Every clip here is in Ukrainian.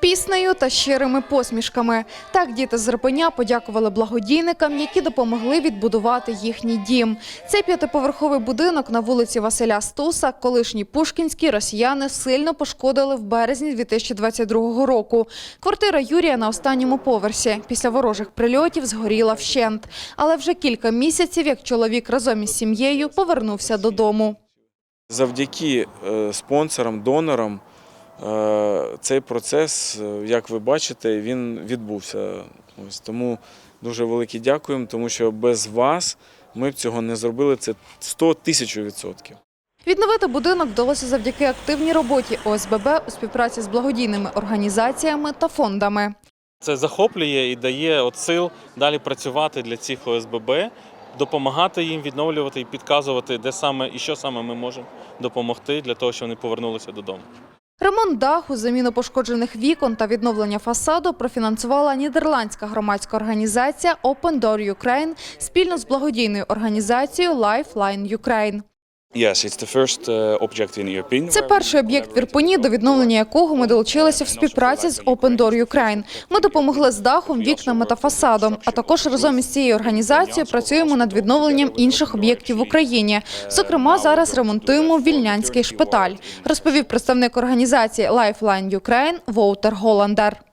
Піснею та щирими посмішками. Так діти з Рипеня подякували благодійникам, які допомогли відбудувати їхній дім. Цей п'ятиповерховий будинок на вулиці Василя Стуса, колишній Пушкінський, росіяни сильно пошкодили в березні 2022 року. Квартира Юрія на останньому поверсі. Після ворожих прильотів згоріла вщент. Але вже кілька місяців, як чоловік разом із сім'єю повернувся додому. Завдяки е, спонсорам, донорам цей процес, е, як ви бачите, він відбувся. Ось тому дуже велике дякуємо, тому що без вас ми б цього не зробили. Це 100 тисяч відсотків. Відновити будинок вдалося завдяки активній роботі ОСББ у співпраці з благодійними організаціями та фондами. Це захоплює і дає от сил далі працювати для цих ОСББ, допомагати їм відновлювати і підказувати, де саме і що саме ми можемо допомогти для того, щоб вони повернулися додому. Ремонт даху, заміну пошкоджених вікон та відновлення фасаду профінансувала нідерландська громадська організація Open Door Ukraine спільно з благодійною організацією Lifeline Ukraine. Uh. Це перший об'єкт в Ірпені, до відновлення якого ми долучилися в співпраці з Open Door Ukraine. Ми допомогли з дахом, вікнами та фасадом. А також разом із цією організацією працюємо над відновленням інших об'єктів в Україні. Зокрема, зараз ремонтуємо вільнянський шпиталь, розповів представник організації Lifeline Ukraine Воутер Голландер.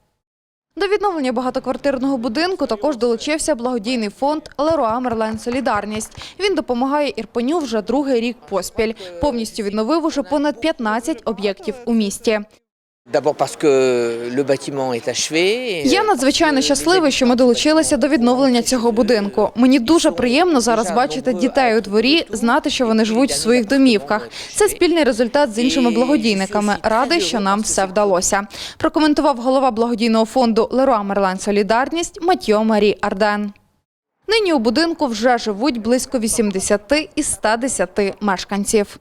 До відновлення багатоквартирного будинку також долучився благодійний фонд Леруа Мерлен Солідарність. Він допомагає Ірпеню вже другий рік поспіль. Повністю відновив уже понад 15 об'єктів у місті. Я надзвичайно щасливий, що ми долучилися до відновлення цього будинку. Мені дуже приємно зараз бачити дітей у дворі, знати, що вони живуть в своїх домівках. Це спільний результат з іншими благодійниками. Радий, що нам все вдалося. Прокоментував голова благодійного фонду Леруа Мерлен Солідарність Матьо Марі Арден. Нині у будинку вже живуть близько 80 із 110 мешканців.